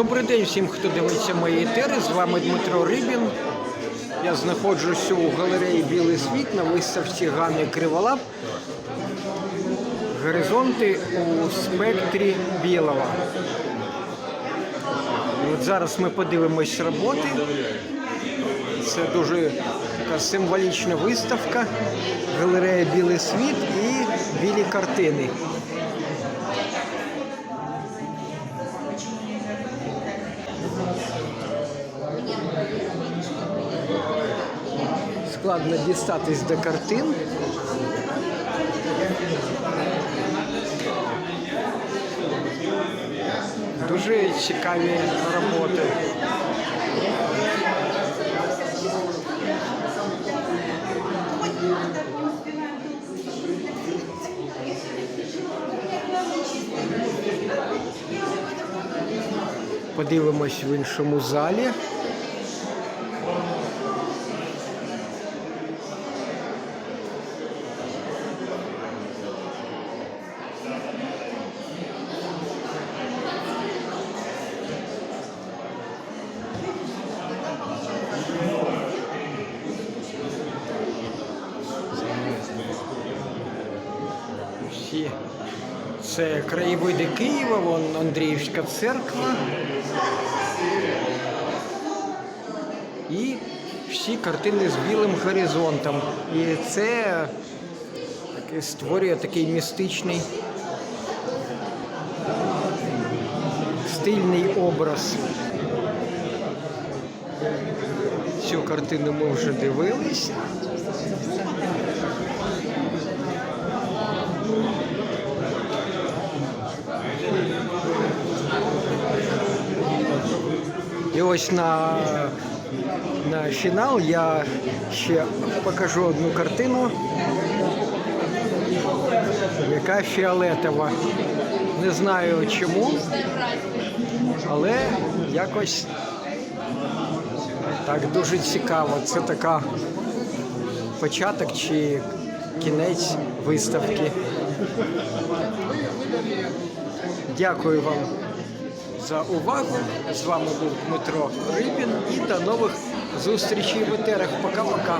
Добрий день всім, хто дивиться мої етери. З вами Дмитро Рибін. Я знаходжуся у галереї Білий світ на виставці Гани Криволап. Горизонти у спектрі білого. От зараз ми подивимось роботи. Це дуже така символічна виставка. Галерея Білий світ і білі картини. Складно дістатись до картин. Дуже цікаві роботи. Подивимось в іншому залі. Всі. Це краєвиди Києва, вон Андріївська церква. І всі картини з білим горизонтом. І це таке створює такий містичний стильний образ. Цю картину ми вже дивились. І ось на, на фінал я ще покажу одну картину, яка фіолетова. Не знаю чому, але якось так дуже цікаво. Це така початок чи кінець виставки. Дякую вам за увагу. З вами був Дмитро Рибін і до нових зустрічей в етерах. Пока-пока.